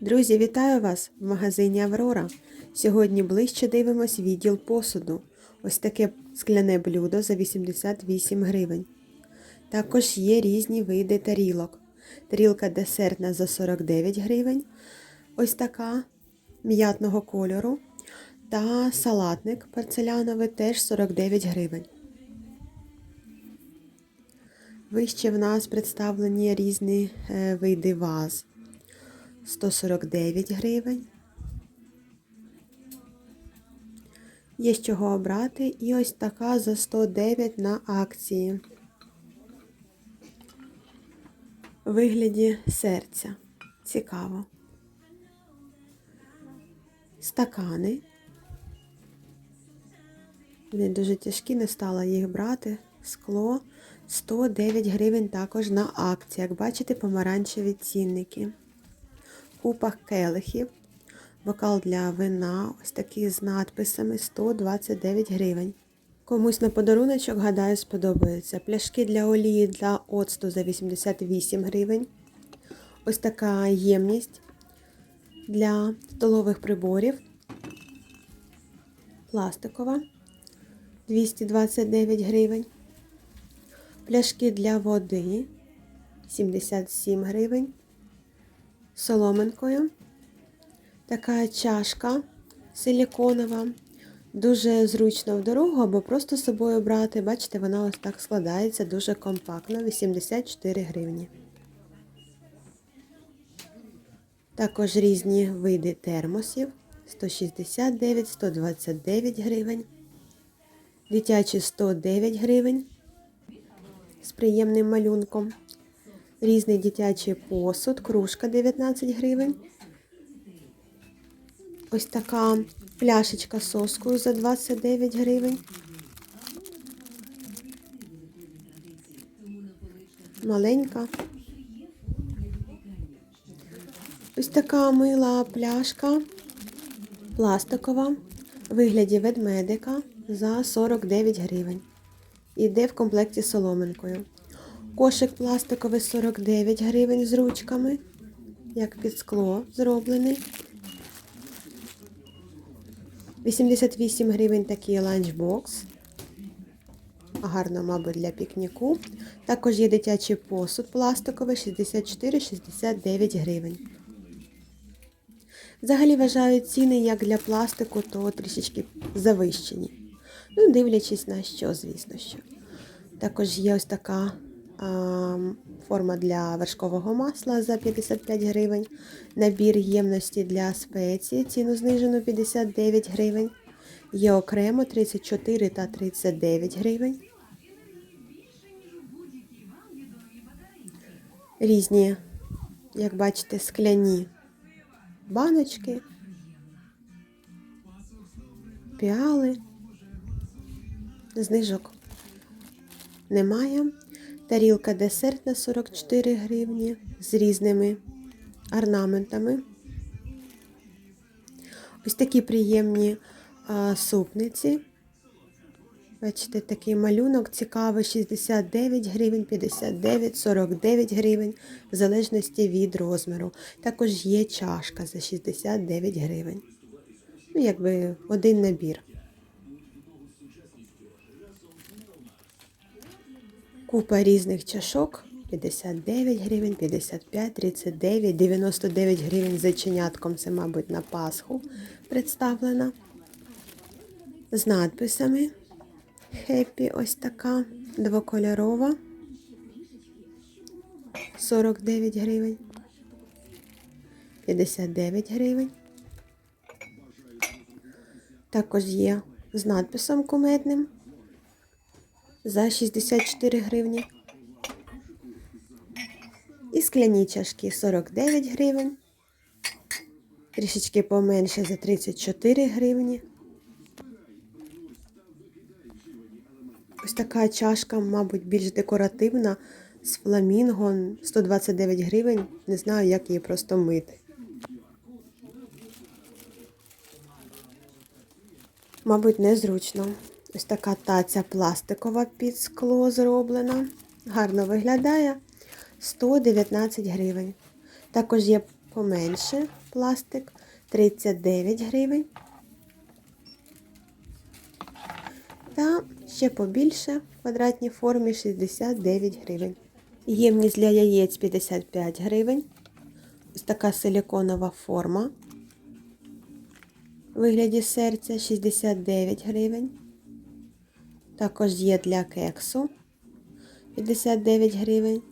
Друзі, вітаю вас в магазині Аврора. Сьогодні ближче дивимось відділ посуду. Ось таке скляне блюдо за 88 гривень. Також є різні види тарілок. Тарілка десертна за 49 гривень. Ось така м'ятного кольору. Та салатник порцеляновий теж 49 гривень. Вище в нас представлені різні е, види ваз. 149 гривень. Є з чого обрати. І ось така за 109 на акції. Вигляді серця. Цікаво. Стакани. Вони дуже тяжкі, не стала їх брати. Скло 109 гривень також на акції. Як бачите, помаранчеві цінники купах келихів. Бокал для вина, ось такий з надписами 129 гривень. Комусь на подаруночок, гадаю, сподобається. Пляшки для олії для оцту за 88 гривень. Ось така ємність для столових приборів. Пластикова 229 гривень. Пляшки для води 77 гривень соломинкою. Така чашка силіконова. Дуже зручно в дорогу або просто з собою брати. Бачите, вона ось так складається дуже компактно, 84 гривні. Також різні види термосів 169, 129 гривень. Дитячі 109 гривень з приємним малюнком. Різний дитячий посуд, кружка 19 гривень. Ось така пляшечка соскою за 29 гривень. Маленька. Ось така мила пляшка пластикова в вигляді ведмедика за 49 гривень. Іде в комплекті з соломинкою. Кошик пластиковий 49 гривень з ручками, як під скло зроблений. 88 гривень такий ланчбокс. Гарно, мабуть, для пікніку. Також є дитячий посуд пластиковий 64-69 гривень. Взагалі вважаю ціни як для пластику, то трішечки завищені. Ну, дивлячись на що, звісно що. Також є ось така форма для вершкового масла за 55 гривень. Набір ємності для спеції, ціну знижено 59 гривень. Є окремо 34 та 39 гривень. Різні, як бачите, скляні баночки, піали, знижок немає. Тарілка десертна 44 гривні з різними орнаментами. Ось такі приємні а, супниці. Бачите, такий малюнок цікавий, 69 гривень, 59, 49 гривень, в залежності від розміру. Також є чашка за 69 гривень. Ну, якби один набір. Купа різних чашок. 59 гривень, 55, 39, 99 гривень з зачинятком, це, мабуть, на Пасху представлена. З надписами. Хеппі ось така, двокольорова. 49 гривень. 59 гривень. Також є з надписом кумедним за 64 гривні. І скляні чашки 49 гривень. Трішечки поменше за 34 гривні. Ось така чашка, мабуть, більш декоративна з фламінго 129 гривень. Не знаю, як її просто мити. Мабуть, незручно. Ось така таця пластикова під скло зроблена. Гарно виглядає 119 гривень. Також є поменше пластик 39 гривень. Та ще побільше в квадратній формі 69 гривень. Ємність для яєць 55 гривень. Ось така силіконова форма. У вигляді серця 69 гривень. Також є для кексу 59 гривень.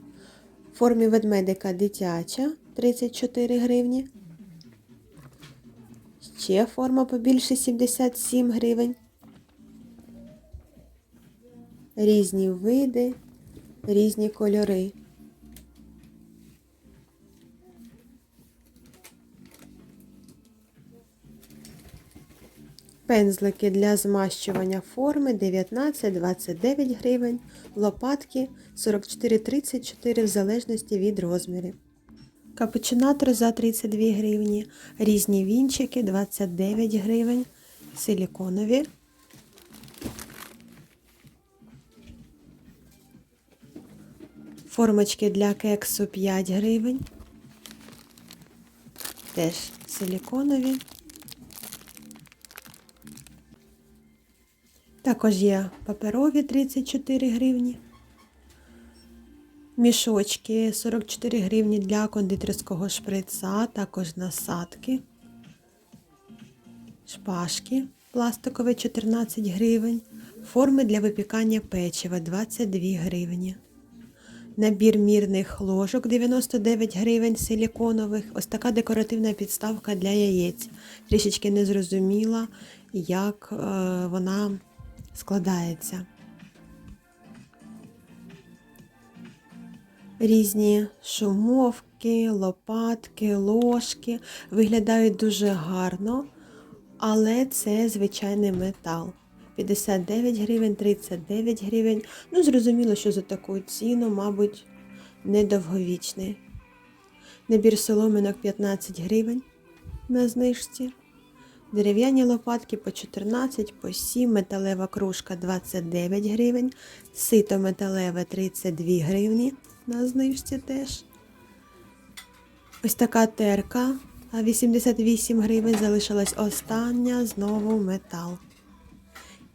В формі ведмедика дитяча 34 гривні. Ще форма побільше 77 гривень. Різні види, різні кольори. Пензлики для змащування форми 19-29 гривень, лопатки 44-34 в залежності від розмірів. Капучинатор за 32 гривні, різні вінчики 29 гривень, силіконові. Формочки для кексу 5 гривень. Теж силіконові. Також є паперові 34 гривні. Мішочки 44 гривні для кондитерського шприца, також насадки. Шпажки пластикові 14 гривень. Форми для випікання печива 22 гривні. Набір мірних ложок 99 гривень силіконових. Ось така декоративна підставка для яєць. Трішечки не зрозуміла, як е, вона складається. Різні шумовки, лопатки, ложки виглядають дуже гарно, але це звичайний метал. 59 гривень, 39 гривень. Ну, зрозуміло, що за таку ціну, мабуть, недовговічний. Набір соломинок 15 гривень на знижці. Дерев'яні лопатки по 14, по 7, металева кружка 29 гривень, сито металеве 32 гривні на знижці теж. Ось така терка, 88 гривень залишилась остання, знову метал.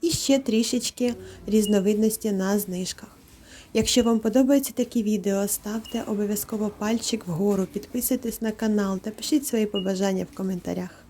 І ще трішечки різновидності на знижках. Якщо вам подобаються такі відео, ставте обов'язково пальчик вгору, підписуйтесь на канал та пишіть свої побажання в коментарях.